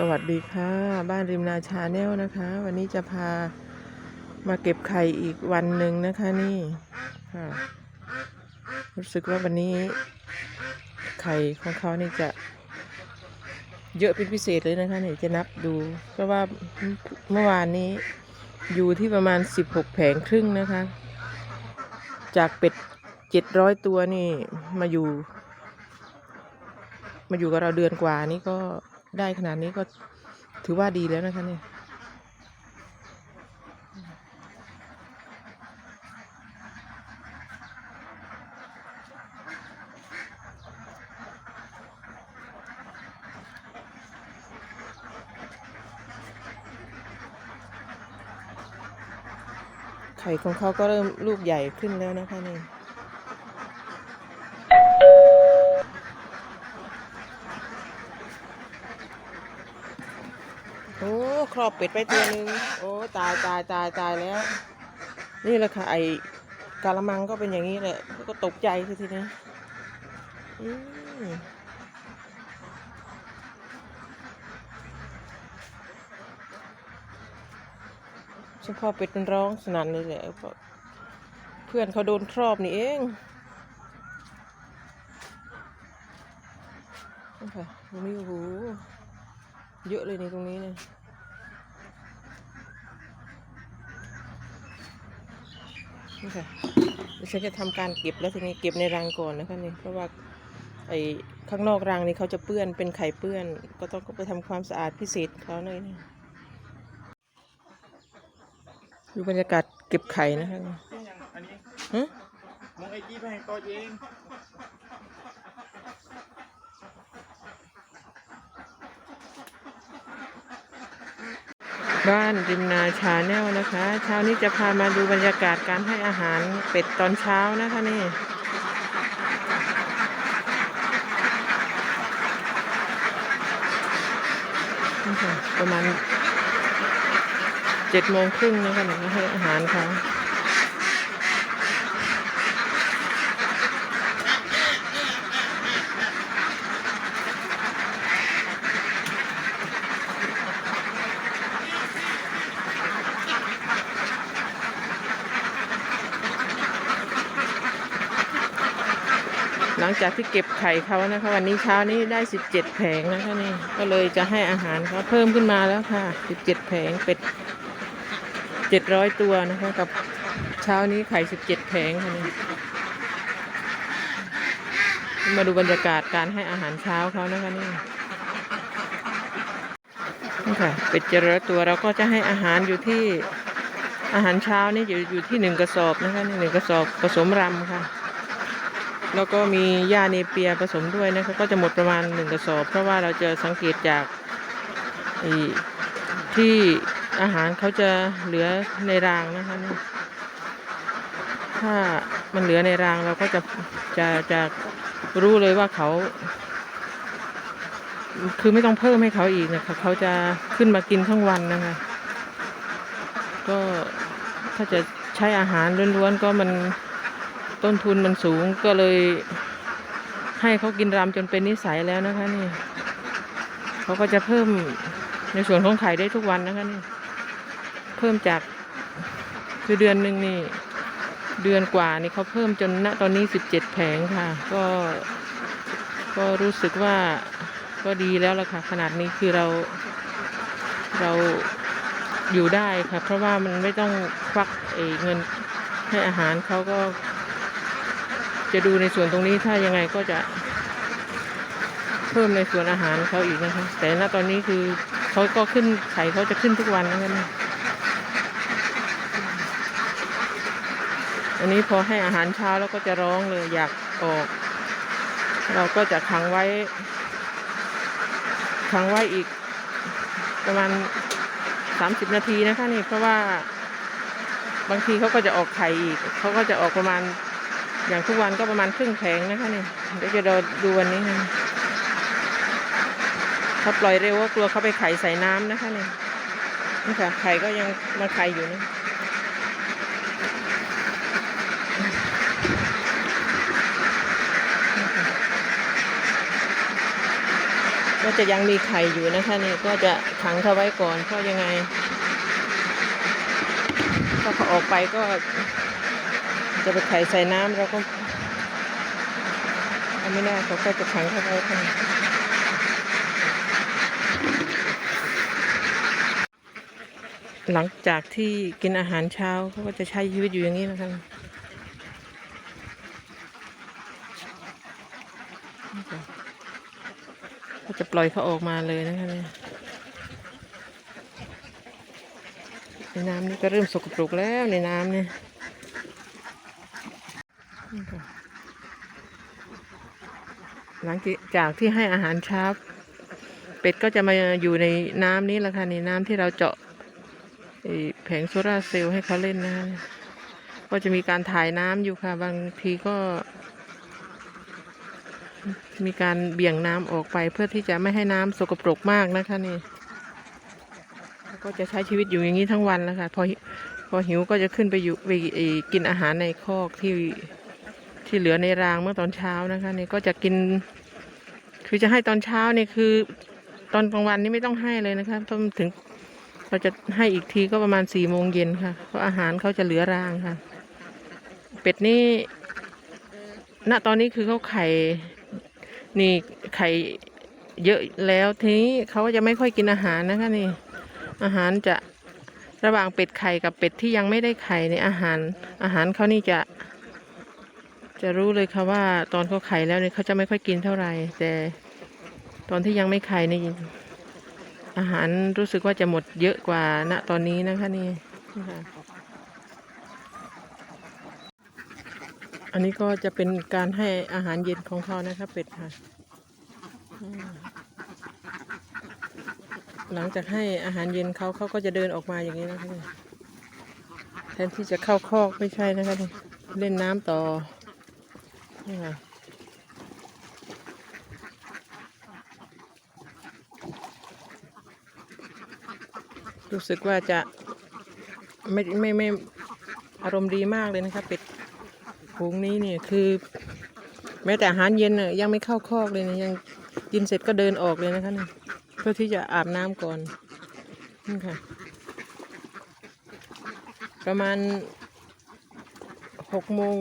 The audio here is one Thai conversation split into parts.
สวัสดีค่ะบ้านริมนาชาแนลนะคะ วันนี้จะพามาเก็บไข่อีกวันหนึ่งนะคะนี่ค่ะรู้สึกว่าวันนี้ ไข่ของเขานี่จะ เยอะเป็นพิเศษเลยนะคะนี่จะนับดู เพราะว่าเมื่อวานนี้อยู่ที่ประมาณ 16 แผงครึ่งนะคะ จากเป็ด 700 ตัวนี่มาอยู่ มาอยู่กับเราเดือนกว่านี่ก็ ได้ขนาดนี้ก็ถือว่าดีแล้วนะคะเนี่ยไข่ของเขาก็เริ่มลูกใหญ่ขึ้นแล้วนะคะนี่ โอ้ครอบเป็ดไปตัวหนึ่งโอ้ตายตายตายตายแล้ว นี่แหละค่ะไอ้กาละมังก็เป็นอย่างนี้แหละก็ตกใจคือทีนี้อืมเฉพาะเป็ดมันร้องสนั่นเลยแหละเพื่อนเขาโดนครอบนี่เองค่ะนี้โอ้โห เยอะเลยในตรงนี้เนี่ยนี่ค่ะเดี๋ยวฉันจะทำการเก็บแล้วทีนี้เก็บในรังก่อนนะคะนี่เพราะว่าไอ้ข้างนอกรังนี่เขาจะเปื้อนเป็นไข่เปื้อน ก็ต้องไปทำความสะอาดพิเศษเขาหน่อยนี่ดูบรรยากาศเก็บไข่นะคะยังอันนี้ฮะมองไอจีไปให้กอเอง บ้านริมนาชาแนลนะคะ เช้านี้จะพามาดูบรรยากาศการให้อาหารเป็ดตอนเช้านะคะนี่ประมาณเจ็ดโมงครึ่งนะคะหนูให้อาหารเขา หลังจากที่เก็บไข่เขานะคะ วันนี้เช้านี้ได้สิบเจ็ดแผงนะคะนี่ก็เลยจะให้อาหารเขาเพิ่มขึ้นมาแล้วค่ะสิบเจ็ดแผงเป็ดเจ็ดร้อยตัวนะคะ กับเช้านี้ไข่สิบเจ็ดแผงค่ะนี่มาดูบรรยากาศการให้อาหารเช้าเขานะคะนี่นี่ค่ะเป็ดเจริญตัวเราก็จะให้อาหารอยู่ที่อาหารเช้านี่อยู่อยู่ที่หนึ่งกระสอบนะคะหนึ่งกระสอบผสมรำค่ะ แล้วก็มีหญ้าเนเปียผสมด้วยนะคะก็จะหมดประมาณหนึ่งกระสอบ เพราะว่าเราจะสังเกตจากที่อาหารเขาจะเหลือในรางนะคะถ้ามันเหลือในรางเราก็จะจะจะรู้เลยว่าเขา คือไม่ต้องเพิ่มให้เขาอีกนะคะเขาจะขึ้นมากินทั้งวันนะคะ ก็ถ้าจะใช้อาหารล้วนๆก็มัน ต้นทุนมันสูงก็เลย ให้เขากินรำจนเป็นนิสัยแล้วนะคะนี่เขาก็จะเพิ่มในส่วนของไข่ได้ทุกวันนะคะนี่เพิ่มจากคือเดือนหนึ่งนี่ เดือนกว่านี่เขาเพิ่มจนณตอนนี้สิบเจ็ดแผงค่ะ ก็ก็รู้สึกว่าก็ดีแล้วล่ะค่ะ ขนาดนี้คือเราเราอยู่ได้ค่ะ เพราะว่ามันไม่ต้องควักเอเงินให้อาหารเขาก็ จะดูในส่วนตรงนี้ถ้ายังไงก็จะ เพิ่มในส่วนอาหารเขาอีกนะคะ แต่ณตอนนี้คือเขาก็ขึ้นไข่เขาจะขึ้นทุกวันนะคะนี่อันนี้พอให้อาหารเช้าแล้วก็จะร้องเลยอยากออก เราก็จะขังไว้ ขังไว้อีกประมาณสามสิบนาทีนะคะนี่เพราะว่าบางทีเขาก็จะออกไข่อีกเขาก็จะออกประมาณ อย่างทุกวันก็ประมาณครึ่งแผงนะคะนี่เดี๋ยวจะรอดูวันนี้นะถ้าปล่อยเร็วก็กลัวเขาไปไข่ใส่น้ำนะคะนี่นี่ค่ะไข่ก็ยังมาไข่อยู่นะก็จะยังมีไข่อยู่นะคะนี่ก็จะขังเขาไว้ก่อนเพราะยังไงถ้าเขาออกไปก็ จะไปไข่ใส่น้ำเราก็เอาไม่ได้เขาก็จะขังเขาไว้ค่ะหลังจากที่กินอาหารเช้าเขาก็จะใช้ชีวิตอยู่อย่างนี้นะคะก็จะปล่อยเขาออกมาเลยนะคะเนี่ยในน้ำนี่ก็เริ่มสกปรกแล้วในน้ำเนี่ย หลังจากที่ให้อาหารเช้า เป็ดก็จะมาอยู่ในน้ำนี้ละค่ะในน้ำที่เราเจาะแผงโซลาเซลล์ให้เขาเล่นนะคะก็จะมีการถ่ายน้ำอยู่ค่ะ บางทีก็ มีการเบี่ยงน้ำออกไปเพื่อที่จะไม่ให้น้ำสกปรกมากนะคะนี่ก็จะใช้ชีวิตอยู่อย่างนี้ทั้งวันแล้วค่ะพอพอหิวก็จะขึ้นไปอยู่ไปกินอาหารในคอกที่ ที่เหลือในรางเมื่อตอนเช้านะคะนี่ก็จะกิน คือจะให้ตอนเช้านี่คือ ตอนกลางวันนี่ไม่ต้องให้เลยนะคะต้องถึงเราจะให้อีกทีก็ประมาณสี่โมงเย็นค่ะ เพราะอาหารเขาจะเหลือรางค่ะ เป็ดนี่ณตอนนี้คือเขาไข่นี่ไข่เยอะแล้วทีนี้เขาจะไม่ค่อยกินอาหารนะคะนี่ อาหารจะระหว่างเป็ดไข่กับเป็ดที่ยังไม่ได้ไข่ในอาหาร อาหารเขานี่จะ จะรู้เลยค่ะว่าตอนเขาไข่แล้วเนี่ยเขาจะไม่ค่อยกินเท่าไหร่ แต่ตอนที่ยังไม่ไข่นี่อาหารรู้สึกว่าจะหมดเยอะกว่าณตอนนี้นะคะนี่ค่ะอันนี้ก็จะเป็นการให้อาหารเย็นของเขานะคะเป็ดค่ะ หลังจากให้อาหารเย็นเขาเขาก็จะเดินออกมาอย่างนี้นะคะแทนที่จะเข้าคอกไม่ใช่นะคะนี่เล่นน้ำต่อ นี่ค่ะรู้สึกว่าจะไม่ไม่ไม่อารมณ์ดีมากเลยนะคะเป็ดฝูงนี้เนี่ยคือ แม้แต่อาหารเย็นน่ะยังไม่เข้าคอกเลยเนี่ยยังกินเสร็จก็เดินออกเลยนะคะเนี่ยเพื่อที่จะอาบน้ำก่อนนี่ค่ะ ประมาณหกโมง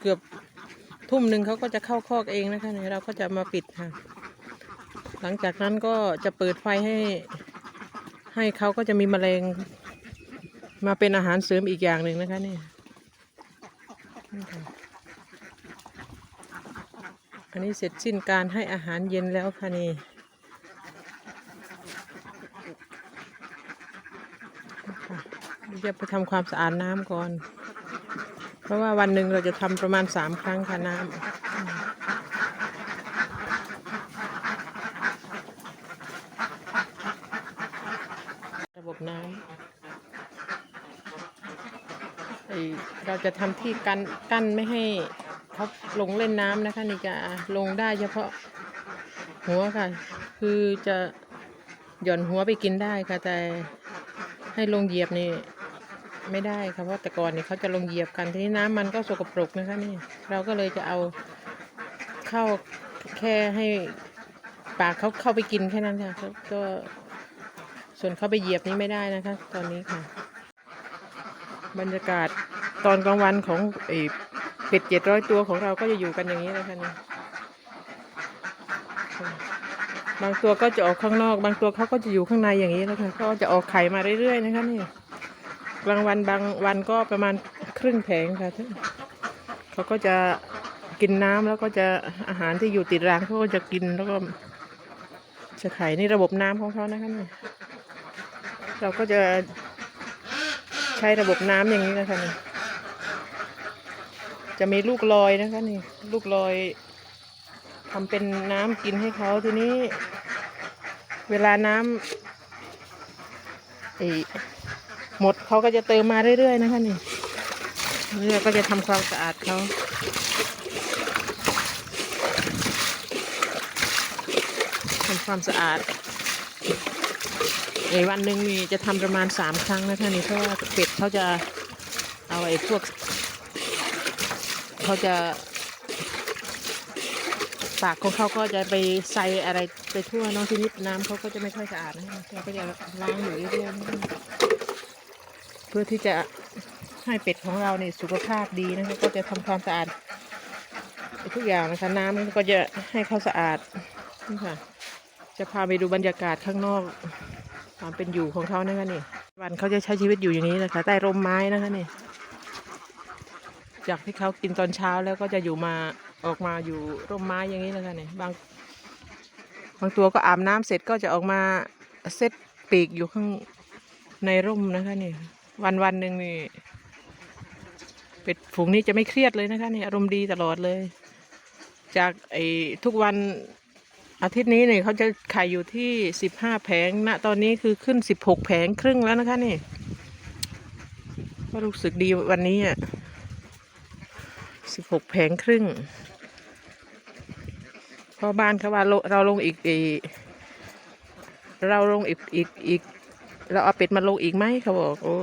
เกือบ ทุ่มหนึ่งเขาก็จะเข้าคอกเองนะคะเนี่ยเราก็จะมาปิดค่ะ หลังจากนั้นก็จะเปิดไฟให้ ให้เขาก็จะมีแมลง มาเป็นอาหารเสริมอีกอย่างหนึ่งนะคะนี่อันนี้เสร็จสิ้นการให้อาหารเย็นแล้วค่ะนี่เดี๋ยวจะไปทำความสะอาดน้ำก่อน เพราะว่าวันหนึ่งเราจะทำประมาณสามครั้งค่ะน้ำระบบน้ำเราจะทำที่กันกั้นไม่ให้เขาลงเล่นน้ำนะคะ นี่จะลงได้เฉพาะหัวค่ะ คือจะหย่อนหัวไปกินได้ค่ะ แต่ให้ลงเหยียบนี่ ไม่ได้ค่ะเพราะแต่ก่อนนี่เขาจะลงเหยียบกันทีนี้น้ำมันก็สกปรกนะคะนี่ เราก็เลยจะเอาเข้าแค่ให้ปากเขาเข้าไปกินแค่นั้นค่ะก็ส่วนเขาไปเหยียบนี่ไม่ได้นะคะ ตอนนี้ค่ะ บรรยากาศตอนกลางวันของไอ้เป็ดเจ็ดร้อยตัวของเราก็จะอยู่กันอย่างนี้นะคะนี่บางตัวก็จะออกข้างนอก บางตัวเขาก็จะอยู่ข้างในอย่างนี้นะคะก็จะออกไข่มาเรื่อยๆนะคะนี่ กลางวันบางวันก็ประมาณครึ่งแผงค่ะเขาก็จะกินน้ำแล้วก็จะอาหารที่อยู่ติดรางเขาก็จะกินแล้วก็จะไข่นี่ระบบน้ำของเขานะคะนี่เราก็จะใช้ระบบน้ำอย่างนี้นะคะนี่จะมีลูกลอยนะคะนี่ลูกลอยทำเป็นน้ำกินให้เขาทีนี้ เวลาน้ำไอ หมดเขาก็จะเติมมาเรื่อยๆนะคะนี่นี่เราก็จะทำความสะอาดเขาทำความสะอาดในวันหนึ่งนี่จะทำประมาณสามครั้งนะคะนี่เพราะว่าเป็ดเขาจะเอาไอ้พวกเขาจะปากของเขาก็จะไปใส่อะไรไปทั่วน้องทีนิดน้ำเขาก็จะไม่ค่อยสะอาดนะคะเราก็จะล้างอยู่เรื่อยๆ พื่อที่จะให้เป็ดของเราเนี่ยสุขภาพดีนะคะก็จะทำความสะอาดทุกอย่างนะคะน้ำก็จะให้เขาสะอาดนี่ค่ะ จะพาไปดูบรรยากาศข้างนอกความเป็นอยู่ของเขานะคะนี่วันเขาจะใช้ชีวิตอยู่อย่างนี้นะคะใต้ร่มไม้นะคะนี่จากที่เขากินตอนเช้าแล้วก็จะอยู่มาออกมาอยู่ร่มไม้อย่างนี้นะคะนี่บางบางตัวก็อาบน้ำเสร็จก็จะออกมาเซตปีกอยู่ข้างในร่มนะคะนี่ วันวันหนึ่งนี่ เป็ดฝูงนี้จะไม่เครียดเลยนะคะนี่อารมณ์ดีตลอดเลย จากไอ้ทุกวันอาทิตย์นี้เนี่ยเขาจะไข่อยู่ที่สิบห้าแผงณตอนนี้คือขึ้นสิบหกแผงครึ่งแล้วนะคะนี่ก็รู้สึกดีวันนี้อะสิบหกแผงครึ่งพอบ้านเขาว่าเราเราลงอีกอีกเราลงอีกอีกอีก เราเอาเป็ดมาลงอีกไหมเขาบอก โอ้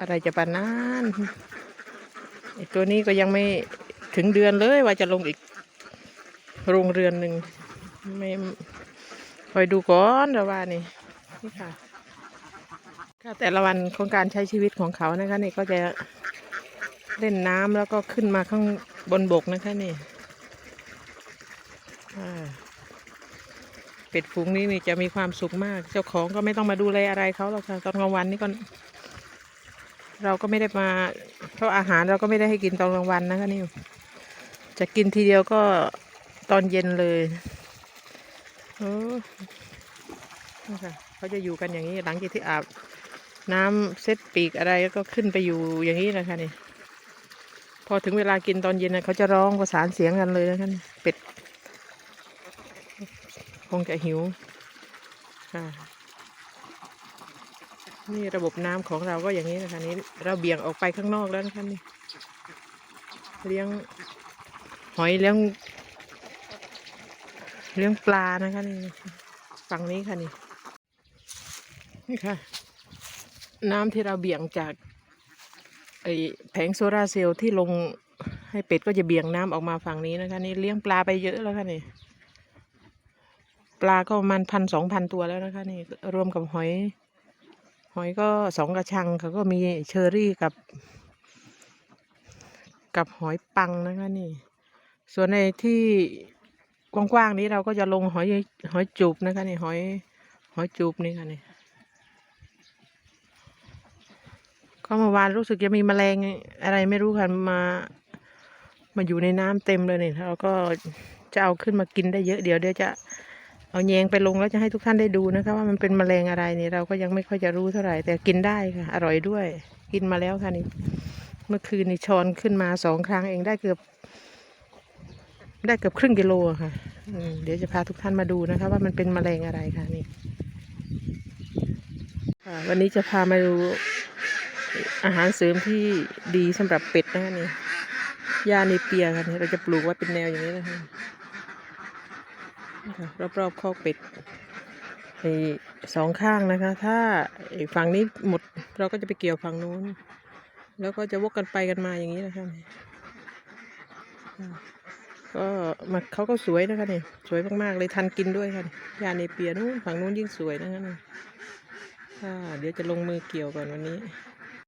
อะไรจะปานนั้นไอตัวนี้ก็ยังไม่ถึงเดือนเลยว่าจะลงอีกโรงเรือนหนึ่งไม่คอยดูก่อนแต่ว่านี่นี่ค่ะก็แต่ละวันของการใช้ชีวิตของเขานะคะนี่ก็จะเล่นน้ำแล้วก็ขึ้นมาข้างบนบกนะคะนี่อ่า เป็ดฝูงนี้นี่จะมีความสุขมาก เจ้าของก็ไม่ต้องมาดูแลอะไรเขาหรอกค่ะตอนกลางวันนี่ก็เราก็ไม่ได้มาเพราะอาหารเราก็ไม่ได้ให้กินตอนกลางวันนะคะนี่จะกินทีเดียวก็ตอนเย็นเลยโอ้นี่ค่ะเขาจะอยู่กันอย่างนี้หลังจากที่อาบน้ำเซ็ตปีกอะไรก็ขึ้นไปอยู่อย่างนี้นะคะนี่พอถึงเวลากินตอนเย็นนะเขาจะร้องประสานเสียงกันเลยนะคะเป็ด คงจะหิวค่ะนี่ระบบน้ำของเราก็อย่างนี้นะคะนี้เราเบี่ยงออกไปข้างนอกแล้วนะคะนี่เลี้ยงหอยเลี้ยงเลี้ยงปลานะคะนี่ฝั่งนี้ค่ะนี่นี่ค่ะ น้ำที่เราเบี่ยงจากไอแผงโซลาร์เซลล์ที่ลงให้เป็ดก็จะเบี่ยงน้ำออกมาฝั่งนี้นะคะนี่เลี้ยงปลาไปเยอะแล้วค่ะนี่ ปลาก็ประมาณพันสองพันตัวแล้วนะคะนี่รวมกับหอย หอยก็สองกระชังเขาก็มีเชอรี่กับ กับหอยปังนะคะนี่ ส่วนในที่กว้างๆนี้เราก็จะลงหอยหอยจูบนะคะนี่หอยหอยจูบนี่ค่ะนี่ก็เมื่อวานรู้สึกจะมีแมลงอะไรไม่รู้ค่ะมา มาอยู่ในน้ำเต็มเลยเนี่ยเราก็จะเอาขึ้นมากินได้เยอะเดี๋ยวเดี๋ยวจะ เอาแยงไปลงแล้วจะให้ทุกท่านได้ดูนะคะ ว่ามันเป็นแมลงอะไรเนี่ยเราก็ยังไม่ค่อยจะรู้เท่าไหร่ แต่กินได้ค่ะ อร่อยด้วย กินมาแล้วค่ะนี่ เมื่อคืนนี่ช้อนขึ้นมาสองครั้งเองได้เกือบ ได้เกือบครึ่งกิโลค่ะเดี๋ยวจะพาทุกท่านมาดูนะคะ ว่ามันเป็นแมลงอะไรค่ะนี่วันนี้จะพามาดูอาหารเสริมที่ดีสำหรับเป็ดนะคะนี่ยาเนเปียค่ะนี่เราจะปลูกไว้เป็นแนวอย่างนี้นะคะ นะคะรอบๆคอกเป็ดไอ้สองข้างนะคะ ถ้าฝั่งนี้หมดเราก็จะไปเกี่ยวฝั่งนู้น แล้วก็จะวกกันไปกันมาอย่างนี้นะคะก็มาเขาก็สวยนะคะนี่สวยมากๆเลยทันกินด้วยค่ะยาเนเปียนู้นฝั่งนู้นยิ่งสวยนะคะนี่ค่ะเดี๋ยวจะลงมือเกี่ยวก่อนวันนี้